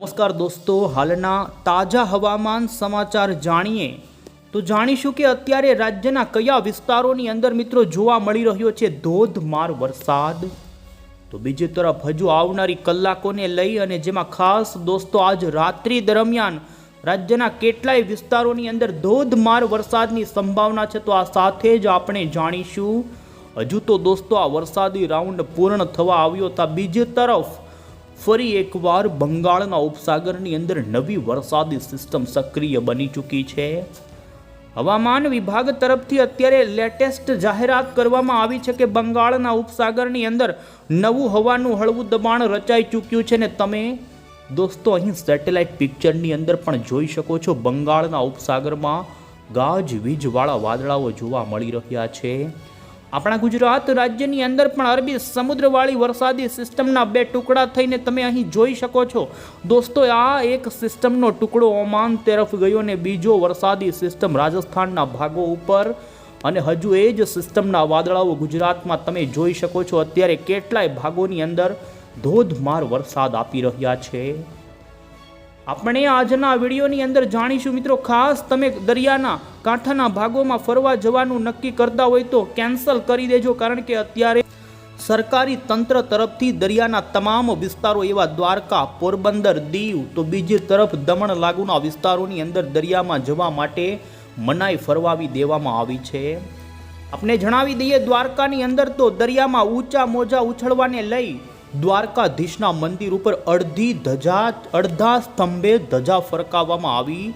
નમસ્કાર દોસ્તો, હાલના તાજા હવામાન સમાચાર જાણીએ તો જાણીશું કે અત્યારે રાજ્યના કયા વિસ્તારોની અંદર મિત્રો જોવા મળી રહ્યો છે ધોધમાર વરસાદ? તો બીજી તરફ હજુ આવનારી કલાકોને લઈ અને જેમાં ખાસ દોસ્તો આજ રાત્રિ દરમિયાન રાજ્યના કેટલાય વિસ્તારોની અંદર ધોધમાર વરસાદની સંભાવના છે તો આ સાથે જ આપણે જાણીશું. હજુ તો દોસ્તો આ વરસાદી રાઉન્ડ પૂર્ણ થવા આવ્યો હતા બીજી તરફ ફરી એકવાર બંગાળના ઉપસાગરની અંદર નવી વરસાદી સિસ્ટમ સક્રિય બની ચૂકી છે. હવામાન વિભાગ તરફથી અત્યારે લેટેસ્ટ જાહેરાત કરવામાં આવી છે કે બંગાળના ઉપસાગરની અંદર નવું હવાનું હળવું દબાણ રચાઈ ચૂક્યું છે ને તમે દોસ્તો અહીં સેટેલાઇટ પિક્ચરની અંદર પણ જોઈ શકો છો. બંગાળના ઉપસાગરમાં ગાજ વીજવાળા વાદળાઓ જોવા મળી રહ્યા છે. આપણા ગુજરાત રાજ્યની અંદર પણ અરબી સમુદ્રવાળી વરસાદી સિસ્ટમના બે ટુકડા થઈને તમે અહીં જોઈ શકો છો. દોસ્તો, આ એક સિસ્ટમનો ટુકડો ઓમાન તરફ ગયો ને બીજો વરસાદી સિસ્ટમ રાજસ્થાનના ભાગો ઉપર. અને હજુ એ જ સિસ્ટમના વાદળાઓ ગુજરાતમાં તમે જોઈ શકો છો. અત્યારે કેટલાય ભાગોની અંદર ધોધમાર વરસાદ આપી રહ્યા છે. આપણે આજના વિડીયોની અંદર જાણીશું મિત્રો, ખાસ તમે દરિયાના કાંઠાના ભાગોમાં ફરવા જવાનું નક્કી કરતા હોય તો કેન્સલ કરી દેજો, કારણ કે અત્યારે સરકારી તંત્ર તરફથી દરિયાના તમામ વિસ્તારો એવા દ્વારકા, પોરબંદર, દીવ, તો બીજી તરફ દમણ લાગુના વિસ્તારોની અંદર દરિયામાં જવા માટે મનાઈ ફરવાવી દેવામાં આવી છે. આપણે જણાવી દઈએ, દ્વારકાની અંદર તો દરિયામાં ઊંચા મોજા ઉછળવાને લઈ દ્વારકાધીશના મંદિર ઉપર અડધી ધજા, અડધા સ્તંભે ધજા ફરકાવવામાં આવી.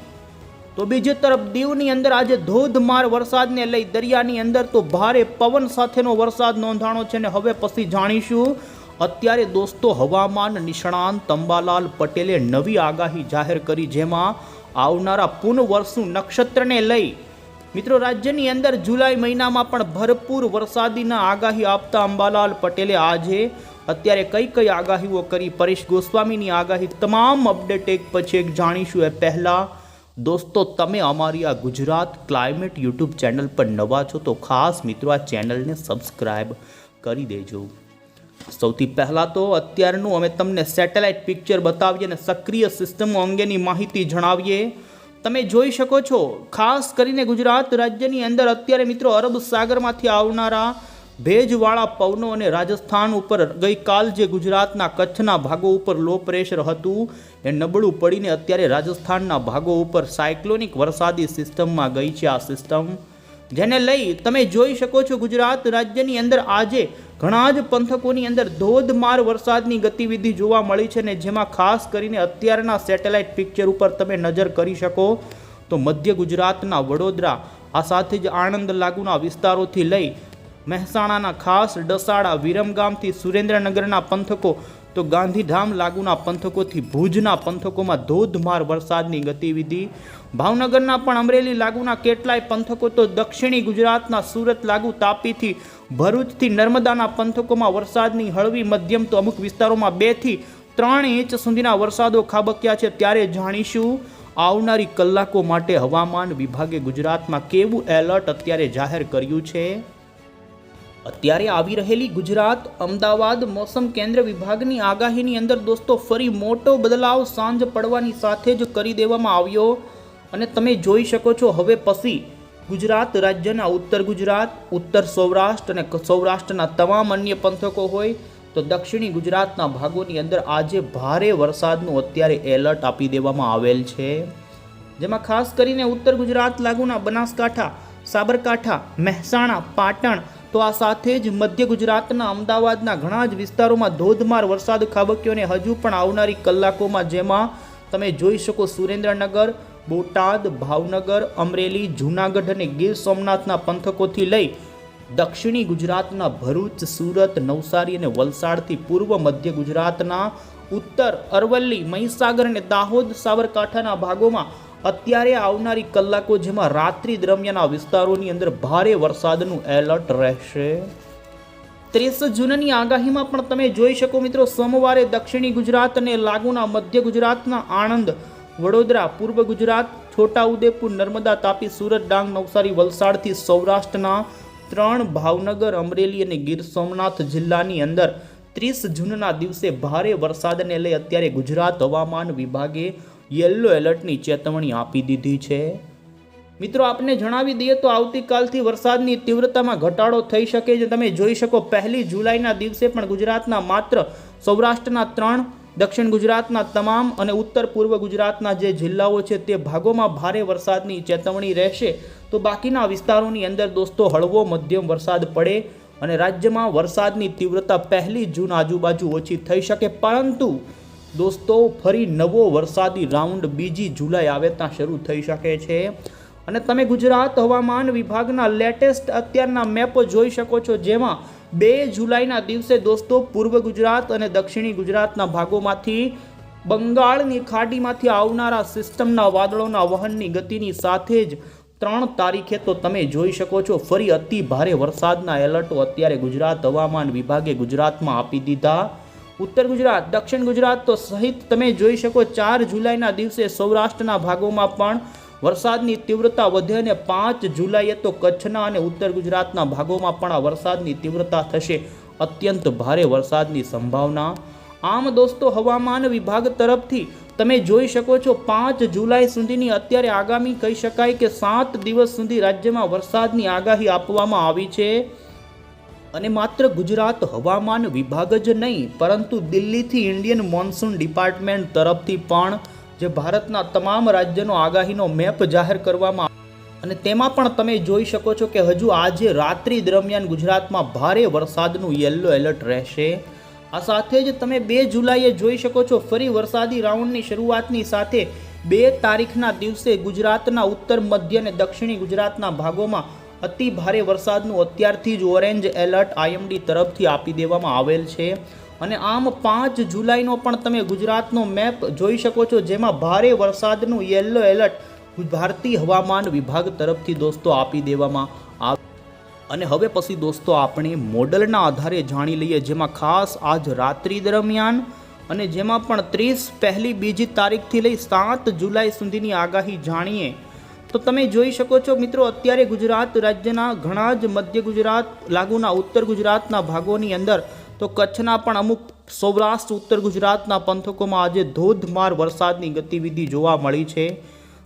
તો બીજી તરફ દીવની અંદર આજે ધોધમાર વરસાદને લઈ દરિયાની અંદર તો ભારે પવન સાથેનો વરસાદ નોંધાણો છે ને હવે પછી જાણીશું. અત્યારે દોસ્તો હવામાન નિષ્ણાંત તંબાલાલ પટેલે નવી આગાહી જાહેર કરી જેમાં આવનારા પુનઃવર્ષનું નક્ષત્રને લઈ મિત્રો રાજ્યની અંદર જુલાઈ મહિનામાં પણ ભરપૂર વરસાદીના આગાહી આપતા અંબાલાલ પટેલે આજે અત્યારે કઈ કઈ આગાહીઓ કરી? પરેશ ગોસ્વામીની આગાહી તમામ અપડેટ એક પછી એક જાણીશું. એ પહેલાં, દોસ્તો, તમે અમારી આ ગુજરાત ક્લાઇમેટ યુટ્યુબ ચેનલ પર નવા છો તો ખાસ મિત્રો આ ચેનલને સબસ્ક્રાઈબ કરી દેજો. સૌથી પહેલાં તો અત્યારનું અમે તમને સેટેલાઇટ પિક્ચર બતાવીએ અને સક્રિય સિસ્ટમો અંગેની માહિતી જણાવીએ. તમે જોઈ શકો છો, ખાસ કરીને ગુજરાત રાજ્યની અંદર અત્યારે મિત્રો અરબ સાગરમાંથી આવનારા ભેજવાળા પવનો અને રાજસ્થાન ઉપર ગઈકાલ જે ગુજરાતના કચ્છના ભાગો ઉપર લો પ્રેશર હતું, એ નબળું પડીને અત્યારે રાજસ્થાનના ભાગો ઉપર સાયક્લોનિક વરસાદી સિસ્ટમમાં ગઈ છે આ સિસ્ટમ. જેને લઈ તમે જોઈ શકો છો ગુજરાત રાજ્યની અંદર આજે ઘણા જ પંથકોની અંદર ધોધમાર વરસાદની ગતિવિધિ જોવા મળી છે ને જેમાં ખાસ કરીને અત્યારના સેટેલાઇટ પિક્ચર ઉપર તમે નજર કરી શકો તો મધ્ય ગુજરાતના વડોદરા, આ સાથે જ આણંદ લાગુના વિસ્તારોથી લઈ મહેસાણાના ખાસ ડસાડા વિરમગામથી સુરેન્દ્રનગરના પંથકો, તો ગાંધીધામ લાગુના પંથકોથી ભુજના પંથકોમાં ધોધમાર વરસાદની ગતિવિધિ. ભાવનગરના પણ અમરેલી લાગુના કેટલાય પંથકો, તો દક્ષિણી ગુજરાતના સુરત લાગુ તાપીથી ભરૂચથી નર્મદાના પંથકોમાં વરસાદની હળવી મધ્યમ, તો અમુક વિસ્તારોમાં બેથી ત્રણ ઇંચ સુધીના વરસાદો ખાબક્યા છે. ત્યારે જાણીશું, આવનારી કલાકો માટે હવામાન વિભાગે ગુજરાતમાં કેવું એલર્ટ અત્યારે જાહેર કર્યું છે? અત્યારે આવી રહેલી ગુજરાત, અમદાવાદ મોસમ કેન્દ્ર વિભાગની આગાહીની અંદર દોસ્તો ફરી મોટો બદલાવ સાંજ પડવાની સાથે જ કરી દેવામાં આવ્યો. અને તમે જોઈ શકો છો, હવે પછી ગુજરાત રાજ્યના ઉત્તર ગુજરાત, ઉત્તર સૌરાષ્ટ્ર અને સૌરાષ્ટ્રના તમામ અન્ય પંથકો હોય તો દક્ષિણી ગુજરાતના ભાગોની અંદર આજે ભારે વરસાદનું અત્યારે એલર્ટ આપી દેવામાં આવેલ છે. જેમાં ખાસ કરીને ઉત્તર ગુજરાત લાગુના બનાસકાંઠા, સાબરકાંઠા, મહેસાણા, પાટણ તો આ સાથે જ મધ્ય ગુજરાતના અમદાવાદના ઘણા જ વિસ્તારોમાં ધોધમાર વરસાદ ખાબક્યો અને હજુ પણ આવનારી કલાકોમાં જેમાં તમે જોઈ શકો સુરેન્દ્રનગર, બોટાદ, ભાવનગર, અમરેલી, જૂનાગઢ અને ગીર સોમનાથના પંથકોથી લઈ દક્ષિણી ગુજરાતના ભરૂચ, સુરત, નવસારી અને વલસાડથી પૂર્વ મધ્ય ગુજરાતના ઉત્તર અરવલ્લી, મહીસાગર અને દાહોદ સાબરકાંઠાના ભાગોમાં અત્યારે આવનારી કલાકો જેમાં રાત્રિ દરમિયાન વિસ્તારોની અંદર ભારે વરસાદનું એલર્ટ રહેશે. ત્રીસ જૂનની આગાહીમાં પણ તમે જોઈ શકો મિત્રો, સોમવારે દક્ષિણી ગુજરાત અને લાગુના મધ્ય ગુજરાતના આણંદ, વડોદરા, પૂર્વ ગુજરાત, છોટાઉદેપુર, નર્મદા તાપી, સુરત, ડાંગ, નવસારી, વલસાડથી સૌરાષ્ટ્રના ત્રણ ભાવનગર, અમરેલી અને ગીર સોમનાથ જિલ્લાની અંદર ત્રીસ જૂનના દિવસે ભારે વરસાદને લઈ અત્યારે ગુજરાત હવામાન વિભાગે યલો એલર્ટની ચેતવણી આપી દીધી છે. મિત્રો, આપને જણાવી દઈએ તો આવતીકાલથી વરસાદની તીવ્રતામાં ઘટાડો થઈ શકે છે. તમે જોઈ શકો, પહેલી જુલાઈના દિવસે પણ ગુજરાતના માત્ર સૌરાષ્ટ્રના ત્રણ, દક્ષિણ ગુજરાતના તમામ અને ઉત્તર પૂર્વ ગુજરાતના જે જિલ્લાઓ છે તે ભાગોમાં ભારે વરસાદની ચેતવણી રહેશે. તો બાકીના વિસ્તારોની અંદર દોસ્તો, હળવો મધ્યમ વરસાદ પડે અને રાજ્યમાં વરસાદની તીવ્રતા પહેલી જૂન આજુબાજુ ઓછી થઈ શકે. પરંતુ દોસ્તો, ફરી નવો વરસાદી રાઉન્ડ બીજી જુલાઈ આવે ત્યાં શરૂ થઈ શકે છે. અને તમે ગુજરાત હવામાન વિભાગના લેટેસ્ટ અત્યારના મેપો જોઈ શકો છો, જેમાં બે જુલાઈના દિવસે દોસ્તો, પૂર્વ ગુજરાત અને દક્ષિણી ગુજરાતના ભાગોમાંથી બંગાળની ખાડીમાંથી આવનારા સિસ્ટમના વાદળોના વહનની ગતિની સાથે જ ત્રણ તારીખે તો તમે જોઈ શકો છો, ફરી અતિ ભારે વરસાદના એલર્ટો અત્યારે ગુજરાત હવામાન વિભાગે ગુજરાતમાં આપી દીધા. ઉત્તર ગુજરાત, દક્ષિણ ગુજરાત તો સહિત તમે જોઈ શકો ચાર જુલાઈના દિવસે સૌરાષ્ટ્રના ભાગોમાં પણ વરસાદની તીવ્રતા વધે અને પાંચ જુલાઈએ તો કચ્છના અને ઉત્તર ગુજરાતના ભાગોમાં પણ આ વરસાદની તીવ્રતા થશે. અત્યંત ભારે વરસાદની સંભાવના. આમ દોસ્તો, હવામાન વિભાગ તરફથી તમે જોઈ શકો છો પાંચ જુલાઈ સુધીની અત્યારે આગામી કહી શકાય કે સાત દિવસ સુધી રાજ્યમાં વરસાદની આગાહી આપવામાં આવી છે. અને માત્ર ગુજરાત હવામાન વિભાગ જ નહીં, પરંતુ દિલ્હીથી ઇન્ડિયન મોન્સૂન ડિપાર્ટમેન્ટ તરફથી પણ જે ભારતના તમામ રાજ્યનો આગાહીનો મેપ જાહેર કરવામાં અને તેમાં પણ તમે જોઈ શકો છો કે હજુ આજે રાત્રિ દરમિયાન ગુજરાતમાં ભારે વરસાદનું યલો એલર્ટ રહેશે. આ સાથે જ તમે બે જુલાઈએ જોઈ શકો છો, ફરી વરસાદી રાઉન્ડની શરૂઆતની સાથે બે તારીખના દિવસે ગુજરાતના ઉત્તર, મધ્ય અને દક્ષિણી ગુજરાતના ભાગોમાં અતિ ભારે વરસાદનું અત્યારથી જ ઓરેન્જ એલર્ટ આઈએમડી તરફથી આપી દેવામાં આવેલ છે. અને આમ પાંચ જુલાઈનો પણ તમે ગુજરાતનો મેપ જોઈ શકો છો, જેમાં ભારે વરસાદનું યલો એલર્ટ ભારતીય હવામાન વિભાગ તરફથી દોસ્તો આપી દેવામાં આવે, અને હવે પછી દોસ્તો આપણે મોડલના આધારે જાણી લઈએ, જેમાં ખાસ આજ રાત્રિ દરમિયાન અને જેમાં પણ ત્રીસ પહેલી બીજી તારીખથી લઈ સાત જુલાઈ સુધીની આગાહી જાણીએ તો તમે જોઈ શકો છો મિત્રો, અત્યારે ગુજરાત રાજ્યના ઘણા જ મધ્ય ગુજરાત, લાગુના ઉત્તર ગુજરાતના ભાગોની અંદર તો કચ્છના પણ અમુક સૌરાષ્ટ્ર, ઉત્તર ગુજરાતના પંથકોમાં આજે ધોધમાર વરસાદની ગતિવિધિ જોવા મળી છે.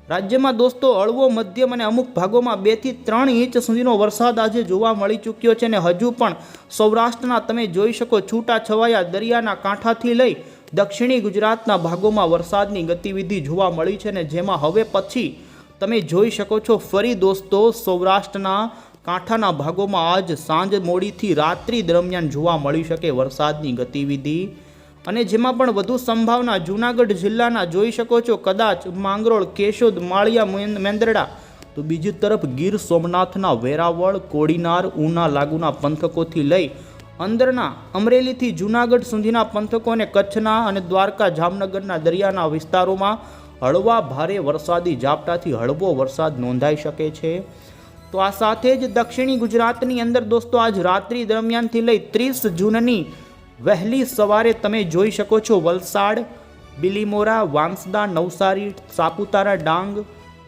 રાજ્યમાં દોસ્તો, હળવો મધ્યમ અને અમુક ભાગોમાં બેથી ત્રણ ઇંચ સુધીનો વરસાદ આજે જોવા મળી ચૂક્યો છે અને હજુ પણ સૌરાષ્ટ્રના તમે જોઈ શકો છૂટા છવાયા દરિયાના કાંઠાથી લઈ દક્ષિણી ગુજરાતના ભાગોમાં વરસાદની ગતિવિધિ જોવા મળી છે ને જેમાં હવે પછી તમે જોઈ શકો છો, ફરી દોસ્તો, સૌરાષ્ટ્રના કાંઠાના ભાગોમાં આજ સાંજ મોડીથી રાત્રિ દરમિયાન જોવા મળી શકે વરસાદની ગતિવિધિ. અને જેમાં પણ વધુ સંભાવના, જૂનાગઢ જિલ્લાના જોઈ શકો છો, કદાચ માંગરોળ, કેશોદ, માળિયા મેંદરડા. તો બીજી તરફ ગીર સોમનાથના વેરાવળ, કોડીનાર, ઉના લાગુના પંથકોથી લઈ અંદરના અમરેલીથી જૂનાગઢ સુધીના પંથકો અને કચ્છના અને દ્વારકા, જામનગરના દરિયાના વિસ્તારોમાં હળવા ભારે વરસાદી ઝાપટાથી હળવો વરસાદ નોંધાઈ શકે છે. તો આ સાથે જ દક્ષિણી ગુજરાતની અંદર દોસ્તો આજ રાત્રિ દરમિયાનથી લઈ ત્રીસ જૂનની વહેલી સવારે તમે જોઈ શકો છો વલસાડ, બિલીમોરા, વાંસદા, નવસારી, સાપુતારા, ડાંગ,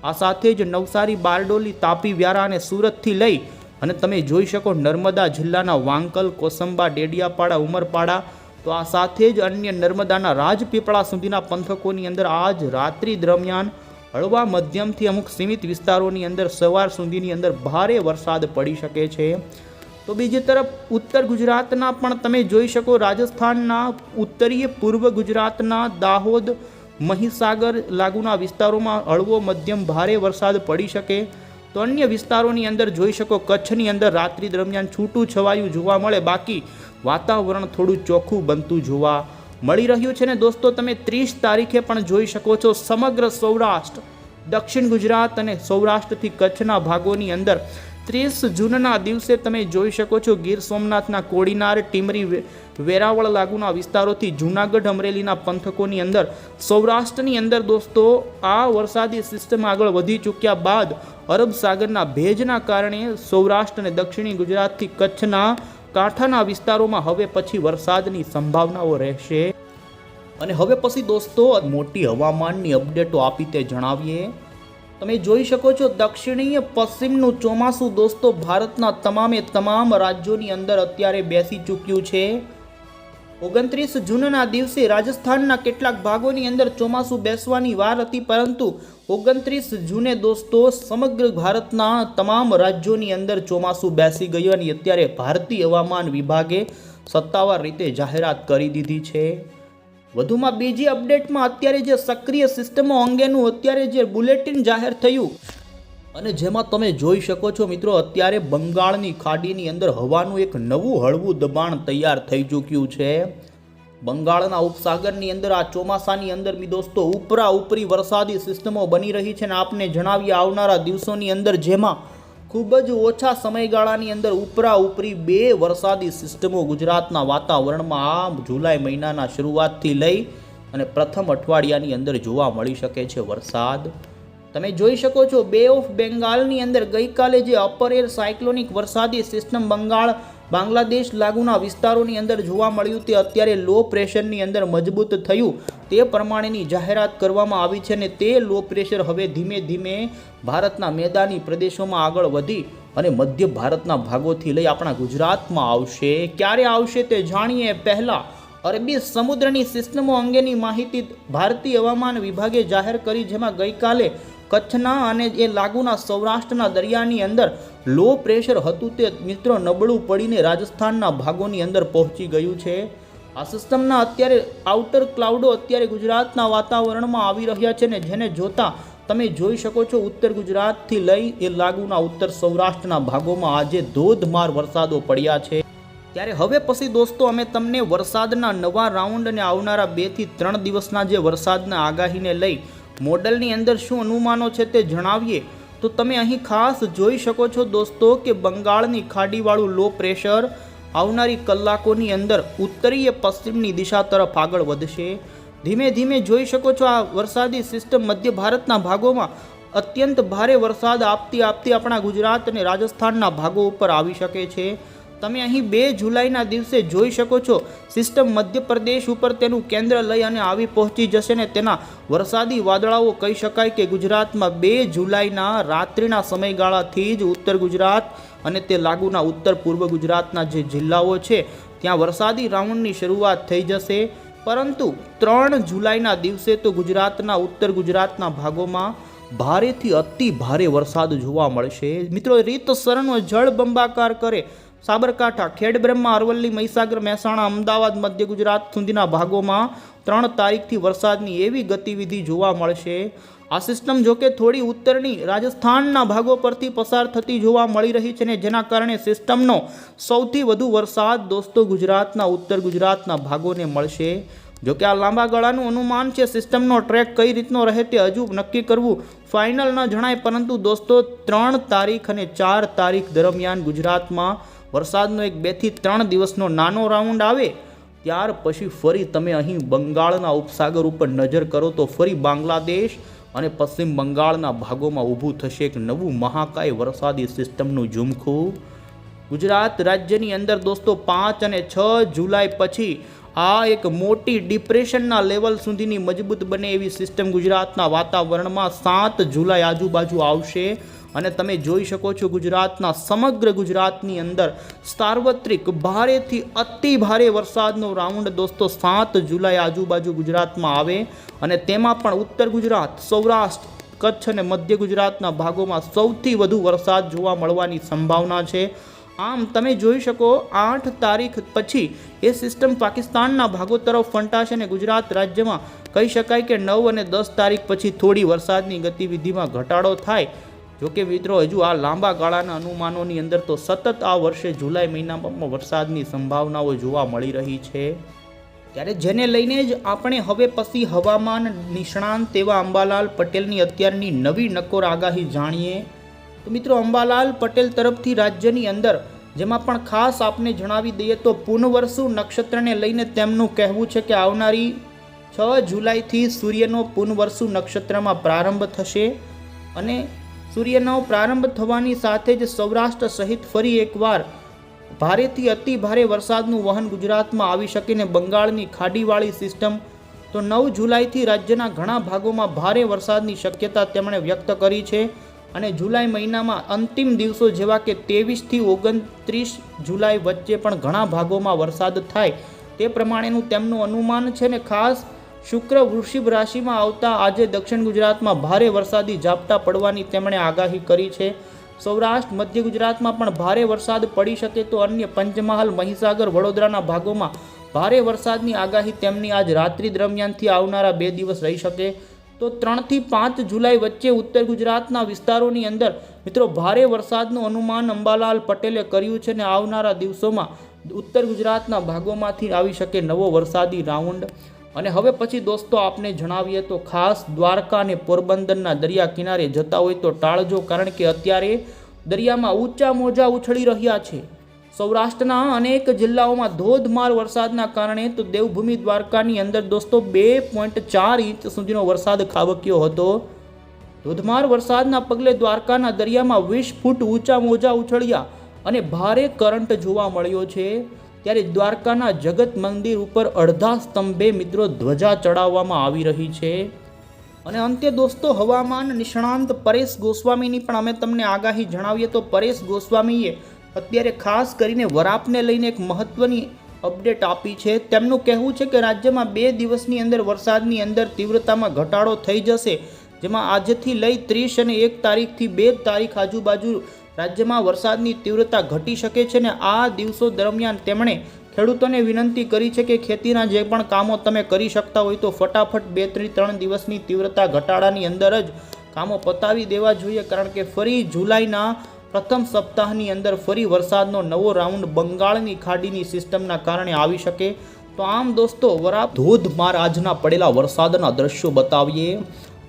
આ સાથે જ નવસારી, બારડોલી, તાપી, વ્યારા અને સુરતથી લઈ અને તમે જોઈ શકો નર્મદા જિલ્લાના વાંકલ, કોસંબા, ડેડિયાપાડા, ઉમરપાડા તો આ સાથે જ અન્ય નર્મદાના રાજપીપળા સુધીના પંથકોની અંદર આજ રાત્રિ દરમિયાન હળવા મધ્યમથી અમુક સીમિત વિસ્તારોની અંદર સવાર સુધીની અંદર ભારે વરસાદ પડી શકે છે. તો બીજી તરફ ઉત્તર ગુજરાતના પણ તમે જોઈ શકો રાજસ્થાનના ઉત્તરીય પૂર્વ ગુજરાતના દાહોદ, મહીસાગર લાગુના વિસ્તારોમાં હળવો મધ્યમ ભારે વરસાદ પડી શકે. તો અન્ય વિસ્તારોની અંદર જોઈ શકો કચ્છની અંદર રાત્રિ દરમિયાન છૂટું છવાયું જોવા મળે. બાકી વાતાવરણ થોડું ચોખ્ખું બનતું જોવા મળી રહ્યું છે. ને દોસ્તો, તમે ત્રીસ તારીખે પણ જોઈ શકો છો સમગ્ર સૌરાષ્ટ્ર, દક્ષિણ ગુજરાત અને સૌરાષ્ટ્રથી કચ્છના ભાગોની અંદર ત્રીસ જૂનના દિવસે તમે જોઈ શકો છો ગીર સોમનાથના કોડીનાર, ટીમરી વેરાવળ લાગુના વિસ્તારોથી જૂનાગઢ અમરેલીના પંથકોની અંદર. સૌરાષ્ટ્રની અંદર દોસ્તો, આ વરસાદી સિસ્ટમ આગળ વધી ચૂક્યા બાદ અરબ સાગરના ભેજના કારણે સૌરાષ્ટ્ર અને દક્ષિણી ગુજરાતથી કચ્છના કાંઠાના વિસ્તારોમાં હવે પછી વરસાદની સંભાવનાઓ રહેશે. અને હવે પછી દોસ્તો, મોટી હવામાનની અપડેટો આપી તે જણાવીએ. તમે જોઈ શકો છો દક્ષિણીય, પશ્ચિમનું ચોમાસું દોસ્તો ભારતના તમામે તમામ રાજ્યોની અંદર અત્યારે બેસી ચૂક્યું છે. ઓગણત્રીસ જૂનના દિવસે રાજસ્થાનના કેટલાક ભાગોની અંદર ચોમાસું બેસવાની વાર હતી, પરંતુ ઓગણત્રીસ જૂને દોસ્તો સમગ્ર ભારતના તમામ રાજ્યોની અંદર ચોમાસું બેસી ગયું અને અત્યારે ભારતીય હવામાન વિભાગે સત્તાવાર રીતે જાહેરાત કરી દીધી છે. વધુમાં બીજી અપડેટમાં અત્યારે જે સક્રિય સિસ્ટમો અંગેનું અત્યારે જે બુલેટિન જાહેર થયું. અને જેમાં તમે જોઈ શકો છો મિત્રો, અત્યારે બંગાળની ખાડીની અંદર હવાનું એક નવું હળવું દબાણ તૈયાર થઈ ચૂક્યું છે. બંગાળના ઉપસાગરની અંદર આ ચોમાસાની અંદર બી દોસ્તો ઉપરા ઉપરી વરસાદી સિસ્ટમો બની રહી છે અને આપને જણાવીએ આવનારા દિવસોની અંદર જેમાં ખૂબ જ ઓછા સમયગાળાની અંદર ઉપરા ઉપરી બે વરસાદી સિસ્ટમો ગુજરાતના વાતાવરણમાં આ જુલાઈ મહિનાના શરૂઆતથી લઈ અને પ્રથમ અઠવાડિયાની અંદર જોવા મળી શકે છે વરસાદ. તમે જોઈ શકો છો બે ઓફ બેંગાલની અંદર ગઈકાલે જે અપર એર સાયક્લોનિક વરસાદી સિસ્ટમ બંગાળ બાંગ્લાદેશ લાગુના વિસ્તારોની અંદર જોવા મળ્યું તે અત્યારે લો પ્રેશરની અંદર મજબૂત થયું. તે પ્રમાણેની જાહેરાત કરવામાં આવી છે અને તે લો પ્રેશર હવે ધીમે ધીમે ભારતના મેદાની પ્રદેશોમાં આગળ વધી અને મધ્ય ભારતના ભાગોથી લઈ આપણા ગુજરાતમાં આવશે. ક્યારે આવશે તે જાણીએ? પહેલાં અરબી સમુદ્રની સિસ્ટમો અંગેની માહિતી ભારતીય હવામાન વિભાગે જાહેર કરી, જેમાં ગઈકાલે કચ્છના અને એ લાગુના સૌરાષ્ટ્રના દરિયાની અંદર લો પ્રેશર હતું તે મિત્રો નબળું પડીને રાજસ્થાનના ભાગોની અંદર પહોંચી ગયું છે. આ સિસ્ટમના અત્યારે આઉટર ક્લાઉડો અત્યારે ગુજરાતના વાતાવરણમાં આવી રહ્યા છે ને જેને જોતા તમે જોઈ શકો છો ઉત્તર ગુજરાતથી લઈ એ લાગુના ઉત્તર સૌરાષ્ટ્રના ભાગોમાં આજે ધોધમાર વરસાદો પડ્યા છે. ત્યારે હવે પછી દોસ્તો અમે તમને વરસાદના નવા રાઉન્ડ અને આવનારા બેથી ત્રણ દિવસના જે વરસાદના આગાહીને લઈ મોડલની અંદર શું અનુમાનો છે તે જણાવીએ? તો તમે અહીં ખાસ જોઈ શકો છો દોસ્તો કે બંગાળની ખાડીવાળું લો પ્રેશર આવનારી કલાકોની અંદર ઉત્તરીય પશ્ચિમની દિશા તરફ આગળ વધશે. ધીમે ધીમે જોઈ શકો છો આ વરસાદી સિસ્ટમ મધ્ય ભારતના ભાગોમાં અત્યંત ભારે વરસાદ આપતી આપતી આપણા ગુજરાત અને રાજસ્થાનના ભાગો ઉપર આવી શકે છે. તમે અહીં બે જુલાઈના દિવસે જોઈ શકો છો. સિસ્ટમ મધ્યપ્રદેશ ઉપર તેનું કેન્દ્ર લઈ અને આવી પહોંચી જશે ને તેના વરસાદી વાદળાઓ કહી શકાય કે ગુજરાતમાં બે જુલાઈના રાત્રિના સમયગાળાથી જ ઉત્તર ગુજરાત અને તે લાગુના ઉત્તર પૂર્વ ગુજરાતના જે જિલ્લાઓ છે, ત્યાં વરસાદી રાઉન્ડની શરૂઆત થઈ જશે. પરંતુ ત્રણ જુલાઈના દિવસે તો ગુજરાતના ઉત્તર ગુજરાતના ભાગોમાં ભારેથી અતિ ભારે વરસાદ જોવા મળશે. મિત્રો, રીતસરનો જળ બંબાકાર કરે સાબરકાંઠા ખેડબ્રહ્મા અરવલ્લી, મહીસાગર, મહેસાણા, અમદાવાદ, મધ્ય ગુજરાત સુધીના ભાગોમાં ત્રણ તારીખથી વરસાદની એવી ગતિવિધિ જોવા મળશે. આ સિસ્ટમ જોકે થોડી ઉત્તરની રાજસ્થાનના ભાગો પરથી પસાર થતી જોવા મળી રહી છે ને જેના કારણે સિસ્ટમનો સૌથી વધુ વરસાદ દોસ્તો ગુજરાતના, ઉત્તર ગુજરાતના ભાગોને મળશે. જોકે આ લાંબા ગાળાનું અનુમાન છે સિસ્ટમનો ટ્રેક કઈ રીતનો રહે તે હજુ નક્કી કરવું ફાઇનલ ન જણાય, પરંતુ દોસ્તો ત્રણ તારીખ અને ચાર તારીખ દરમિયાન ગુજરાતમાં વરસાદનો એક બેથી ત્રણ દિવસનો નાનો રાઉન્ડ આવે, ત્યાર પછી ફરી તમે અહીં બંગાળના ઉપસાગર ઉપર નજર કરો તો ફરી બાંગ્લાદેશ અને પશ્ચિમ બંગાળના ભાગોમાં ઊભું થશે એક નવું મહાકાય વરસાદી સિસ્ટમનું ઝુમખું. ગુજરાત રાજ્યની અંદર દોસ્તો પાંચ અને છ જુલાઈ પછી આ એક મોટી ડિપ્રેશનના લેવલ સુધીની મજબૂત બને એવી સિસ્ટમ ગુજરાતના વાતાવરણમાં સાત જુલાઈ આજુબાજુ આવશે. અને તમે જોઈ શકો છો ગુજરાતના સમગ્ર ગુજરાતની અંદર સાર્વત્રિક ભારેથી અતિ ભારે વરસાદનો રાઉન્ડ દોસ્તો સાત જુલાઈ આજુબાજુ ગુજરાતમાં આવે અને તેમાં પણ ઉત્તર ગુજરાત, સૌરાષ્ટ્ર, કચ્છ અને મધ્ય ગુજરાતના ભાગોમાં સૌથી વધુ વરસાદ જોવા મળવાની સંભાવના છે. આમ તમે જોઈ શકો આઠ તારીખ પછી એ સિસ્ટમ પાકિસ્તાનના ભાગો તરફ ફંટાશે અને ગુજરાત રાજ્યમાં કહી શકાય કે નવ અને દસ તારીખ પછી થોડી વરસાદની ગતિવિધિમાં ઘટાડો થાય જોકે મિત્રો, હજુ આ લાંબા ગાળાના અનુમાનોની અંદર તો સતત આ વર્ષે જુલાઈ મહિનામાં વરસાદની સંભાવનાઓ જોવા મળી રહી છે. ત્યારે જેને લઈને જ આપણે હવે પછી હવામાન નિષ્ણાંત એવા અંબાલાલ પટેલની અત્યારની નવી નકોર આગાહી જાણીએ. તો મિત્રો, અંબાલાલ પટેલ તરફથી રાજ્યની અંદર, જેમાં પણ ખાસ આપને જણાવી દઈએ તો પુનવર્ષુ નક્ષત્રને લઈને તેમનું કહેવું છે કે આવનારી છ જુલાઈથી સૂર્યનો પુનવર્ષુ નક્ષત્રમાં પ્રારંભ થશે. અને સૂર્યનો પ્રારંભ થવાની સાથે જ સૌરાષ્ટ્ર સહિત ફરી એકવાર ભારેથી અતિ ભારે વરસાદનું વહન ગુજરાતમાં આવી શકે ને બંગાળની ખાડીવાળી સિસ્ટમ. તો નવ જુલાઈથી રાજ્યના ઘણા ભાગોમાં ભારે વરસાદની શક્યતા તેમણે વ્યક્ત કરી છે અને જુલાઈ મહિનામાં અંતિમ દિવસો જેવા કે ત્રેવીસથી ઓગણત્રીસ જુલાઈ વચ્ચે પણ ઘણા ભાગોમાં વરસાદ થાય. તે પ્રમાણેનું તેમનું અનુમાન છે ને ખાસ શુક્ર વૃષિભ રાશિમાં આવતા આજે દક્ષિણ ગુજરાતમાં ભારે વરસાદી ઝાપટા પડવાની તેમણે આગાહી કરી છે. સૌરાષ્ટ્ર, મધ્ય ગુજરાતમાં પણ ભારે વરસાદ પડી શકે તો અન્ય પંચમહાલ, મહીસાગર, વડોદરાના ભાગોમાં ભારે વરસાદની આગાહી તેમની આજ રાત્રિ દરમિયાનથી આવનારા બે દિવસ રહી શકે. તો ત્રણથી પાંચ જુલાઈ વચ્ચે ઉત્તર ગુજરાતના વિસ્તારોની અંદર મિત્રો ભારે વરસાદનું અનુમાન અંબાલાલ પટેલે કર્યું છે ને આવનારા દિવસોમાં ઉત્તર ગુજરાતના ભાગોમાંથી આવી શકે નવો વરસાદી રાઉન્ડ. અને હવે પછી દોસ્તો આપને જણાવીએ તો ખાસ દ્વારકા અને પોરબંદરના દરિયા કિનારે જતા હોય તો ટાળજો, કારણ કે અત્યારે દરિયામાં ઊંચા મોજા ઉછળી રહ્યા છે. સૌરાષ્ટ્રના અનેક જિલ્લાઓમાં ધોધમાર વરસાદના કારણે તો દેવભૂમિ દ્વારકાની અંદર દોસ્તો બે પોઈન્ટ ચાર ઇંચ સુધીનો વરસાદ ખાબક્યો હતો. ધોધમાર વરસાદના પગલે દ્વારકાના દરિયામાં વીસ ફૂટ ઊંચા મોજા ઉછળ્યા અને ભારે કરંટ જોવા મળ્યો છે. ત્યારે દ્વારકાના જગત મંદિર ઉપર અડધા સ્તંભે મિત્રો ધ્વજા ચડાવવામાં આવી રહી છે. અને અંતે દોસ્તો, હવામાન નિષ્ણાંત પરેશ ગોસ્વામીની પણ અમે તમને આગાહી જણાવીએ તો પરેશ ગોસ્વામીએ અત્યારે ખાસ કરીને વરાપને લઈને એક મહત્ત્વની અપડેટ આપી છે. તેમનું કહેવું છે કે રાજ્યમાં બે દિવસની અંદર વરસાદની અંદર તીવ્રતામાં ઘટાડો થઈ જશે, જેમાં આજથી લઈ ત્રીસ અને એક તારીખથી બે તારીખ આજુબાજુ રાજ્યમાં વરસાદની તીવ્રતા ઘટી શકે છે ને આ દિવસો દરમિયાન તેમણે ખેડૂતોને વિનંતી કરી છે કે ખેતીના જે પણ કામો તમે કરી શકતા હોય તો ફટાફટ બે, ત્રણ ત્રણ દિવસની તીવ્રતા ઘટાડાની અંદર જ કામો પતાવી દેવા જોઈએ. કારણ કે ફરી જુલાઈના પ્રથમ સપ્તાહની અંદર ફરી વરસાદનો નવો રાઉન્ડ બંગાળની ખાડીની સિસ્ટમના કારણે આવી શકે. તો આમ દોસ્તો, વરાપ ધોધમાર આજના પડેલા વરસાદના દ્રશ્યો બતાવીએ.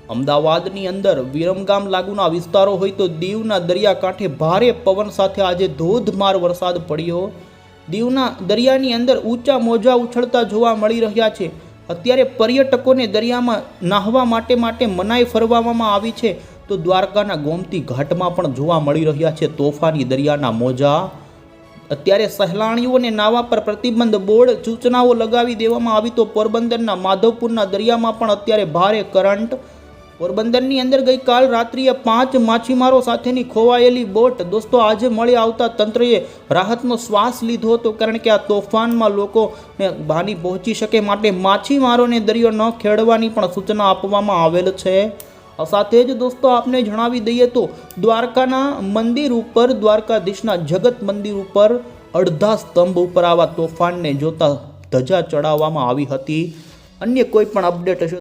અમદાવાદની અંદર વિરમગામ લાગુના વિસ્તારો હોય તો દીવના દરિયાકાંઠે ભારે પવન સાથે આજે ધોધમાર વરસાદ પડ્યો. દીવના દરિયાની અંદર ઊંચા મોજા ઉછળતા જોવા મળી રહ્યા છે. અત્યારે પર્યટકોને દરિયામાં નાહવા માટે માટે મનાઈ ફરવામાં આવી છે. તો દ્વારકાના ગોમતી ઘાટમાં પણ જોવા મળી રહ્યા છે તોફાની દરિયાના મોજા. અત્યારે સહેલાણીઓને નાવા પર પ્રતિબંધ બોર્ડ સૂચનાઓ લગાવી દેવામાં આવી તો પોરબંદરના માધવપુરના દરિયામાં પણ અત્યારે ભારે કરંટ પોરબંદરની અંદર ગઈકાલ રાત્રિએ પાંચ માછીમારો સાથેની ખોવાયેલી બોટ દોસ્તો આજે મળી આવતા તંત્રએ રાહતનો શ્વાસ લીધો હતો કારણ કે આ તોફાનમાં લોકોને ભાની પહોંચી શકે માટે માછીમારોને દરિયો ન ખેડવાની પણ સૂચના આપવામાં આવેલ છે. સાથે જ દોસ્તો આપને જણાવી દઈએ તો દ્વારકાના મંદિર ઉપર, દ્વારકાધીશના જગત મંદિર ઉપર અડધા સ્તંભ ઉપર આવા તોફાનને જોતા ધજા ચડાવવામાં આવી હતી. અન્ય કોઈ પણ અપડેટ હશે